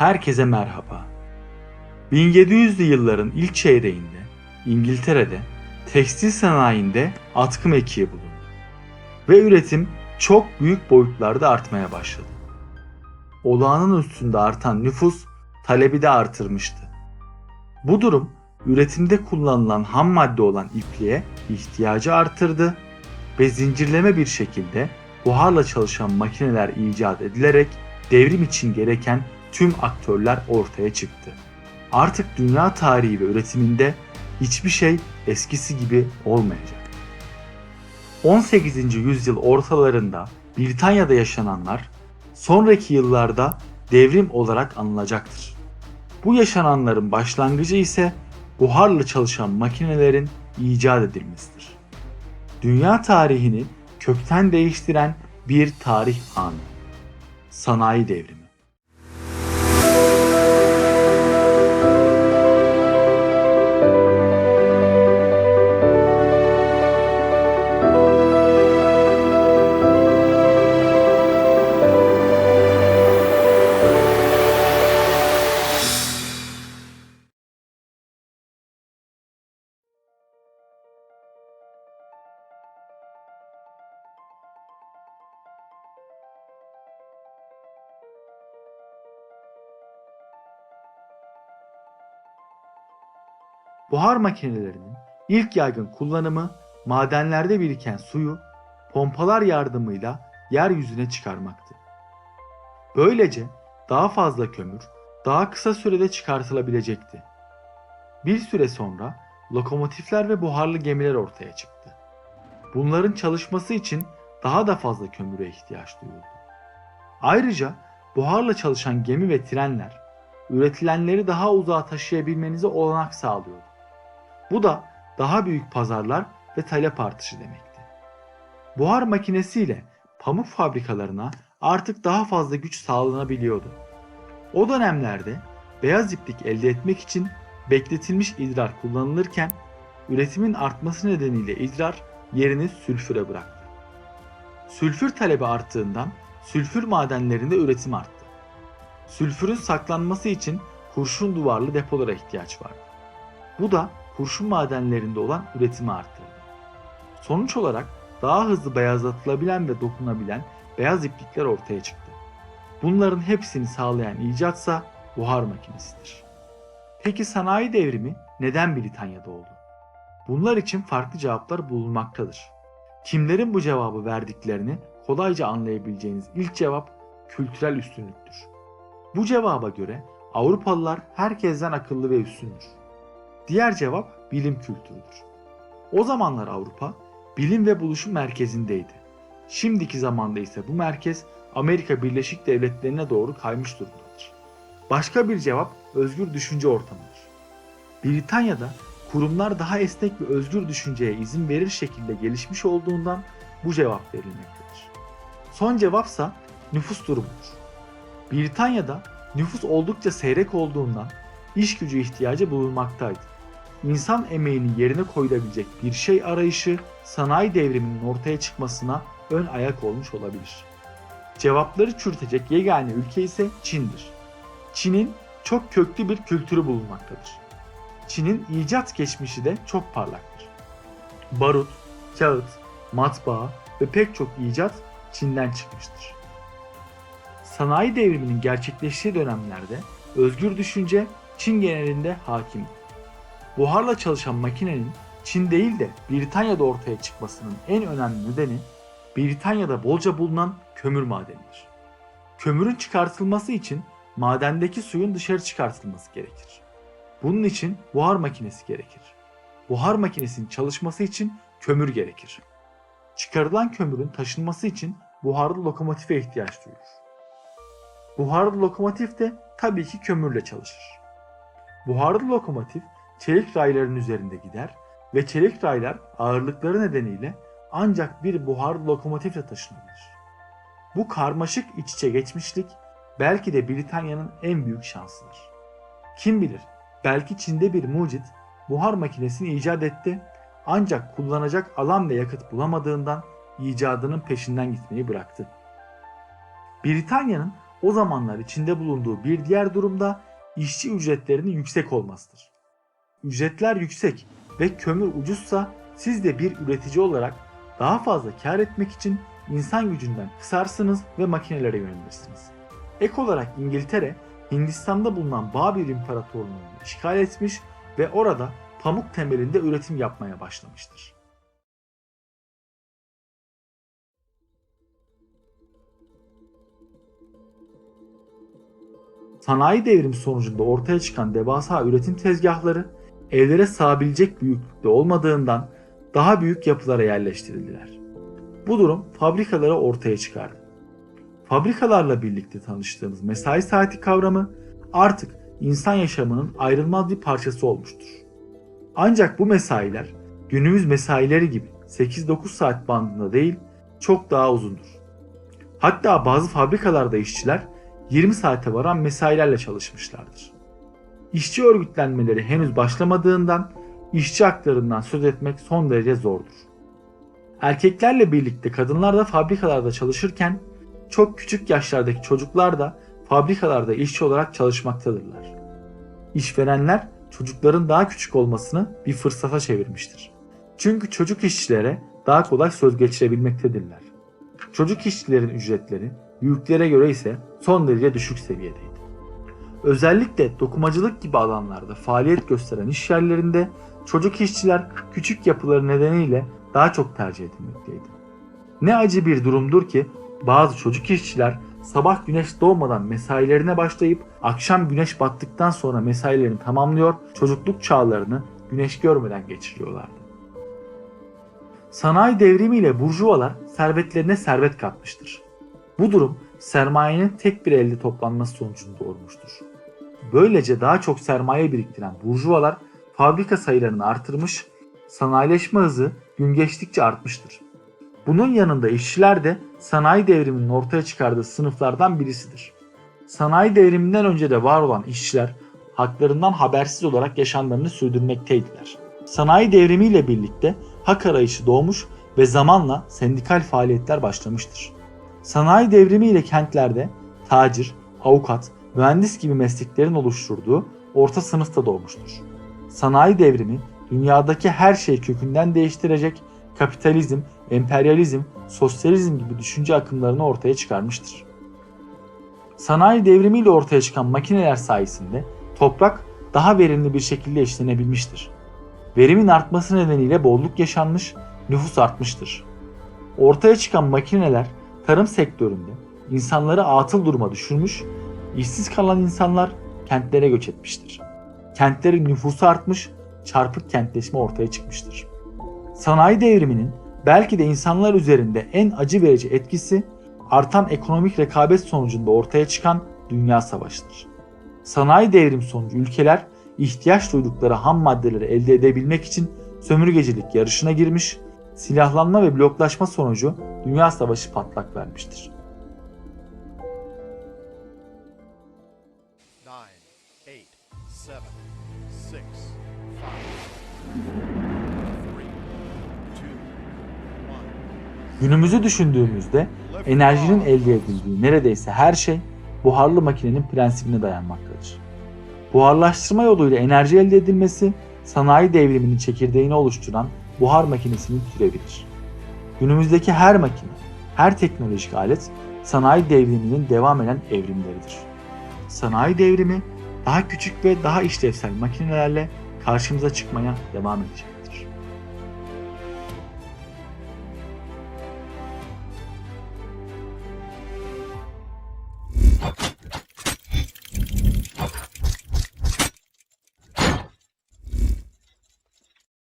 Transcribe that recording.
Herkese merhaba. 1700'lü yılların ilk çeyreğinde İngiltere'de tekstil sanayinde atkı mekiği bulundu. Ve üretim çok büyük boyutlarda artmaya başladı. Olağanın üstünde artan nüfus talebi de artırmıştı. Bu durum üretimde kullanılan ham madde olan ipliğe ihtiyacı artırdı ve zincirleme bir şekilde buharla çalışan makineler icat edilerek devrim için gereken tüm aktörler ortaya çıktı. Artık dünya tarihi ve üretiminde hiçbir şey eskisi gibi olmayacak. 18. yüzyıl ortalarında Britanya'da yaşananlar sonraki yıllarda devrim olarak anılacaktır. Bu yaşananların başlangıcı ise buharla çalışan makinelerin icat edilmesidir. Dünya tarihini kökten değiştiren bir tarih anı. Sanayi devrimi. Buhar makinelerinin ilk yaygın kullanımı madenlerde biriken suyu pompalar yardımıyla yeryüzüne çıkarmaktı. Böylece daha fazla kömür daha kısa sürede çıkartılabilecekti. Bir süre sonra lokomotifler ve buharlı gemiler ortaya çıktı. Bunların çalışması için daha da fazla kömüre ihtiyaç duyuldu. Ayrıca buharla çalışan gemi ve trenler üretilenleri daha uzağa taşıyabilmenize olanak sağlıyordu. Bu da daha büyük pazarlar ve talep artışı demekti. Buhar makinesiyle pamuk fabrikalarına artık daha fazla güç sağlanabiliyordu. O dönemlerde beyaz iplik elde etmek için bekletilmiş idrar kullanılırken üretimin artması nedeniyle idrar yerini sülfüre bıraktı. Sülfür talebi arttığından sülfür madenlerinde üretim arttı. Sülfürün saklanması için kurşun duvarlı depolara ihtiyaç vardı. Bu da kurşun madenlerinde olan üretimi arttırdı. Sonuç olarak daha hızlı beyazlatılabilen ve dokunabilen beyaz iplikler ortaya çıktı. Bunların hepsini sağlayan icatsa buhar makinesidir. Peki sanayi devrimi neden Britanya'da oldu? Bunlar için farklı cevaplar bulunmaktadır. Kimlerin bu cevabı verdiklerini kolayca anlayabileceğiniz ilk cevap kültürel üstünlüktür. Bu cevaba göre Avrupalılar herkesten akıllı ve üstündür. Diğer cevap bilim kültürüdür. O zamanlar Avrupa bilim ve buluşum merkezindeydi. Şimdiki zamanda ise bu merkez Amerika Birleşik Devletleri'ne doğru kaymış durumdadır. Başka bir cevap özgür düşünce ortamıdır. Britanya'da kurumlar daha esnek ve özgür düşünceye izin verir şekilde gelişmiş olduğundan bu cevap verilmektedir. Son cevapsa nüfus durumudur. Britanya'da nüfus oldukça seyrek olduğundan iş gücü ihtiyacı bulunmaktaydı. İnsan emeğini yerine koyulabilecek bir şey arayışı sanayi devriminin ortaya çıkmasına ön ayak olmuş olabilir. Cevapları çürütecek yegane ülke ise Çin'dir. Çin'in çok köklü bir kültürü bulunmaktadır. Çin'in icat geçmişi de çok parlaktır. Barut, kağıt, matbaa ve pek çok icat Çin'den çıkmıştır. Sanayi devriminin gerçekleştiği dönemlerde özgür düşünce Çin genelinde hakimdi. Buharla çalışan makinenin Çin değil de Britanya'da ortaya çıkmasının en önemli nedeni Britanya'da bolca bulunan kömür madenidir. Kömürün çıkartılması için madendeki suyun dışarı çıkartılması gerekir. Bunun için buhar makinesi gerekir. Buhar makinesinin çalışması için kömür gerekir. Çıkarılan kömürün taşınması için buharlı lokomotife ihtiyaç duyulur. Buharlı lokomotif de tabii ki kömürle çalışır. Buharlı lokomotif çelik rayların üzerinde gider ve çelik raylar ağırlıkları nedeniyle ancak bir buharlı lokomotifle taşınabilir. Bu karmaşık iç içe geçmişlik belki de Britanya'nın en büyük şansıdır. Kim bilir belki Çin'de bir mucit buhar makinesini icat etti ancak kullanacak alan ve yakıt bulamadığından icadının peşinden gitmeyi bıraktı. Britanya'nın o zamanlar içinde bulunduğu bir diğer durumda işçi ücretlerinin yüksek olmasıdır. Ücretler yüksek ve kömür ucuzsa siz de bir üretici olarak daha fazla kar etmek için insan gücünden kısarsınız ve makinelere yönelirsiniz. Ek olarak İngiltere, Hindistan'da bulunan Babil İmparatorluğu'nu işgal etmiş ve orada pamuk temelinde üretim yapmaya başlamıştır. Sanayi devrimi sonucunda ortaya çıkan devasa üretim tezgahları evlere sığabilecek büyüklükte olmadığından daha büyük yapılara yerleştirildiler. Bu durum fabrikaları ortaya çıkardı. Fabrikalarla birlikte tanıştığımız mesai saati kavramı artık insan yaşamının ayrılmaz bir parçası olmuştur. Ancak bu mesailer günümüz mesaileri gibi 8-9 saat bandında değil çok daha uzundur. Hatta bazı fabrikalarda işçiler 20 saate varan mesailerle çalışmışlardır. İşçi örgütlenmeleri henüz başlamadığından işçi haklarından söz etmek son derece zordur. Erkeklerle birlikte kadınlar da fabrikalarda çalışırken çok küçük yaşlardaki çocuklar da fabrikalarda işçi olarak çalışmaktadırlar. İşverenler çocukların daha küçük olmasını bir fırsata çevirmiştir. Çünkü çocuk işçilere daha kolay söz geçirebilmektedirler. Çocuk işçilerin ücretleri büyüklere göre ise son derece düşük seviyedeydi. Özellikle dokumacılık gibi alanlarda faaliyet gösteren iş yerlerinde çocuk işçiler küçük yapıları nedeniyle daha çok tercih edilmekteydi. Ne acı bir durumdur ki bazı çocuk işçiler sabah güneş doğmadan mesailerine başlayıp akşam güneş battıktan sonra mesailerini tamamlıyor, çocukluk çağlarını güneş görmeden geçiriyorlardı. Sanayi devrimiyle burjuvalar servetlerine servet katmıştır. Bu durum sermayenin tek bir elde toplanması sonucunda doğurmuştur. Böylece daha çok sermaye biriktiren burjuvalar fabrika sayılarını artırmış, sanayileşme hızı gün geçtikçe artmıştır. Bunun yanında işçiler de sanayi devriminin ortaya çıkardığı sınıflardan birisidir. Sanayi devriminden önce de var olan işçiler haklarından habersiz olarak yaşamlarını sürdürmekteydiler. Sanayi devrimiyle birlikte hak arayışı doğmuş ve zamanla sendikal faaliyetler başlamıştır. Sanayi devrimiyle kentlerde tacir, avukat, mühendis gibi mesleklerin oluşturduğu orta sınıfta doğmuştur. Sanayi devrimi dünyadaki her şeyi kökünden değiştirecek kapitalizm, emperyalizm, sosyalizm gibi düşünce akımlarını ortaya çıkarmıştır. Sanayi devrimiyle ortaya çıkan makineler sayesinde toprak daha verimli bir şekilde işlenebilmiştir. Verimin artması nedeniyle bolluk yaşanmış, nüfus artmıştır. Ortaya çıkan makineler tarım sektöründe insanları atıl duruma düşürmüş, işsiz kalan insanlar kentlere göç etmiştir. Kentlerin nüfusu artmış, çarpık kentleşme ortaya çıkmıştır. Sanayi devriminin belki de insanlar üzerinde en acı verici etkisi artan ekonomik rekabet sonucunda ortaya çıkan dünya savaşıdır. Sanayi devrim sonucu ülkeler ihtiyaç duydukları ham maddeleri elde edebilmek için sömürgecilik yarışına girmiş, silahlanma ve bloklaşma sonucu dünya savaşı patlak vermiştir. Nine, eight, seven, six, five, three, two, one. Günümüzü düşündüğümüzde enerjinin elde edildiği neredeyse her şey buharlı makinenin prensibine dayanmaktadır. Buharlaştırma yoluyla enerji elde edilmesi sanayi devriminin çekirdeğini oluşturan buhar makinesinin türevidir. Günümüzdeki her makine, her teknolojik alet sanayi devriminin devam eden evrimleridir. Sanayi devrimi daha küçük ve daha işlevsel makinelerle karşımıza çıkmaya devam edecek.